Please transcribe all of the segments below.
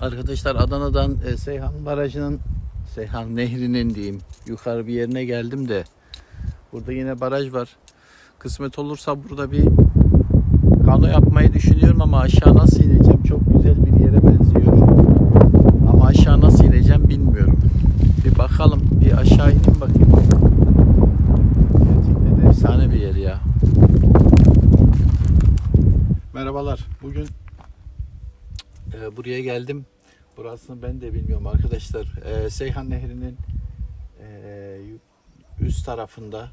Arkadaşlar Adana'dan e, Seyhan Barajı'nın Seyhan Nehri'nin diyeyim yukarı bir yerine geldim de burada yine baraj var. Kısmet olursa burada bir kano yapmayı düşünüyorum ama aşağı nasıl ineceğim çok güzel bir yere benziyor. Ama aşağı nasıl ineceğim bilmiyorum. Bir bakalım bir aşağı ineyim bakayım. Gerçekten efsane bir yer ya. Merhabalar. Bugün e, buraya geldim. Burasını ben de bilmiyorum arkadaşlar. E, Seyhan Nehri'nin e, üst tarafında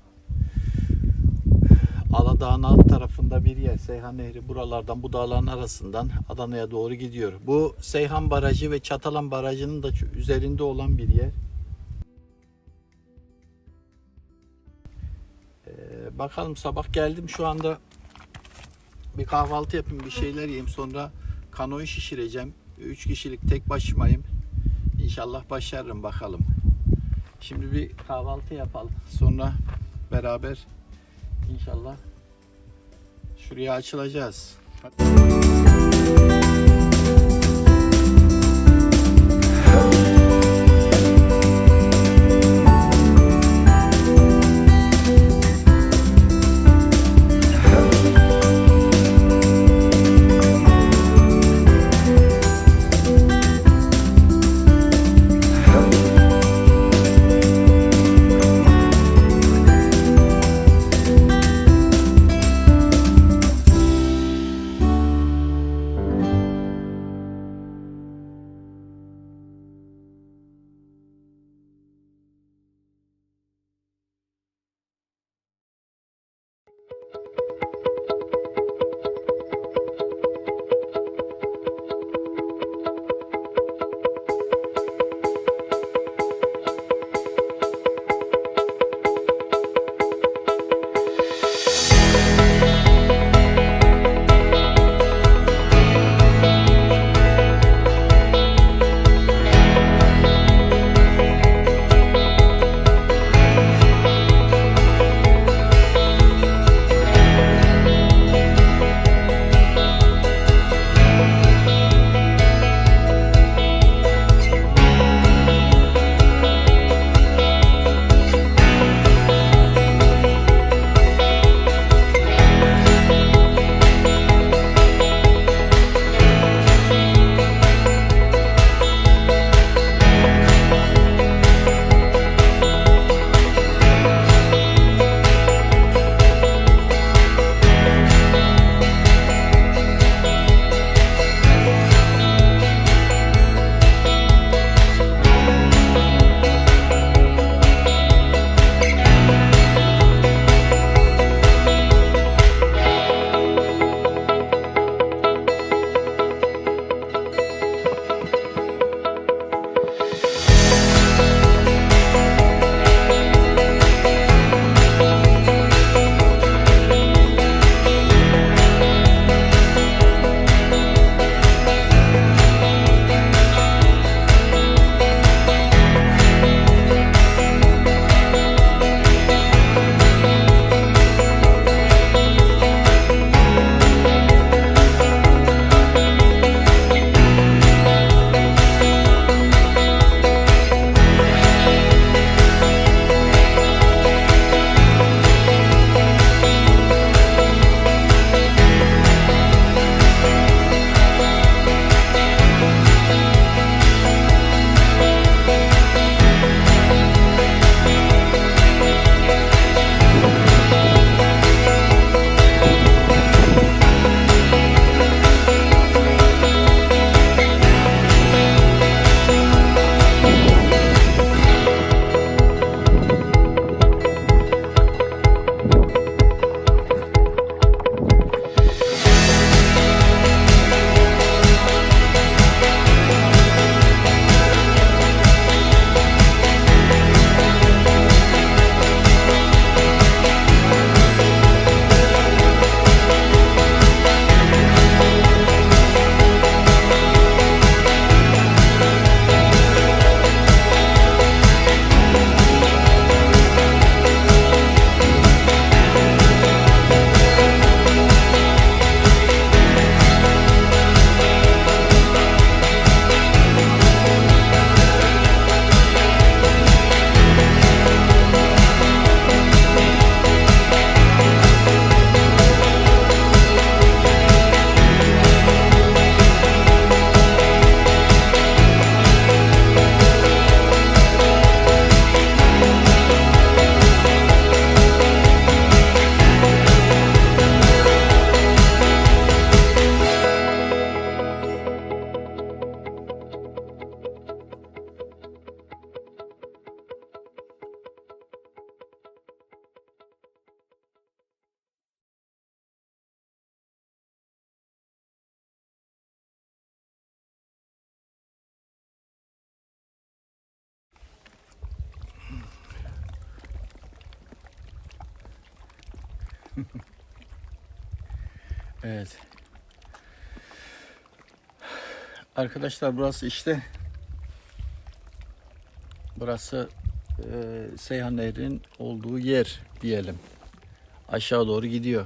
Aladağ'ın alt tarafında bir yer. Seyhan Nehri buralardan bu dağların arasından Adana'ya doğru gidiyor. Bu Seyhan Barajı ve Çatalan Barajı'nın da üzerinde olan bir yer. E, bakalım sabah geldim şu anda bir kahvaltı yapayım, bir şeyler yiyeyim. Sonra kanoyu şişireceğim. Üç kişilik tek başımayım. İnşallah başarırım bakalım. Şimdi bir kahvaltı yapalım. Sonra beraber inşallah şuraya açılacağız. evet. Arkadaşlar burası işte burası e, Seyhan Nehri'nin olduğu yer diyelim. Aşağı doğru gidiyor.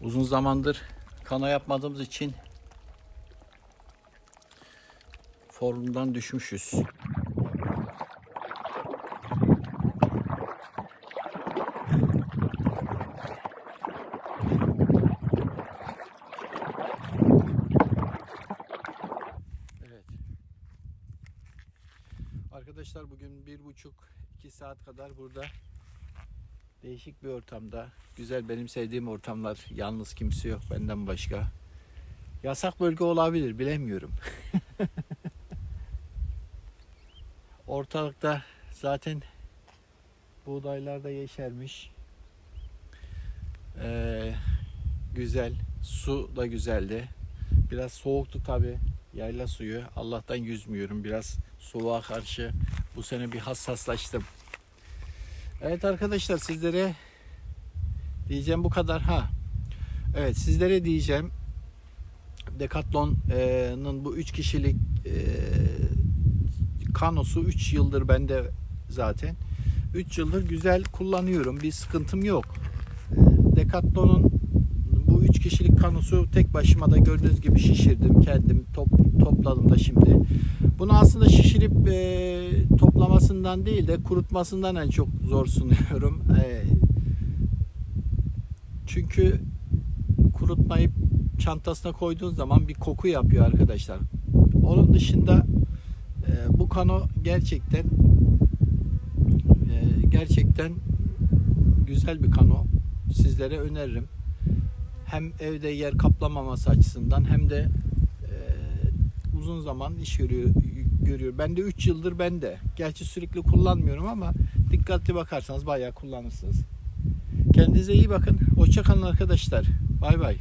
Uzun zamandır kana yapmadığımız için formdan düşmüşüz. Evet. Arkadaşlar bugün bir buçuk iki saat kadar burada değişik bir ortamda güzel benim sevdiğim ortamlar yalnız kimse yok benden başka. Yasak bölge olabilir bilemiyorum. Ortalıkta zaten buğdaylar da yeşermiş. Ee, güzel. Su da güzeldi. Biraz soğuktu tabi. Yayla suyu. Allah'tan yüzmüyorum. Biraz soğuğa karşı bu sene bir hassaslaştım. Evet arkadaşlar sizlere diyeceğim bu kadar. Ha. Evet sizlere diyeceğim Decathlon'un bu 3 kişilik e, kanosu 3 yıldır bende zaten. 3 yıldır güzel kullanıyorum. Bir sıkıntım yok. Decathlon'un bu 3 kişilik kanosu tek başıma da gördüğünüz gibi şişirdim. Kendim top, topladım da şimdi. Bunu aslında şişirip e, toplamasından değil de kurutmasından en çok zor sunuyorum. E, çünkü kurutmayıp çantasına koyduğun zaman bir koku yapıyor arkadaşlar. Onun dışında e, bu kano gerçekten e, gerçekten güzel bir kano. Sizlere öneririm. Hem evde yer kaplamaması açısından hem de e, uzun zaman iş görüyor görüyor. Ben de 3 yıldır bende. Gerçi sürekli kullanmıyorum ama dikkatli bakarsanız bayağı kullanırsınız. Kendinize iyi bakın. Hoşça kalın arkadaşlar. Bay bay.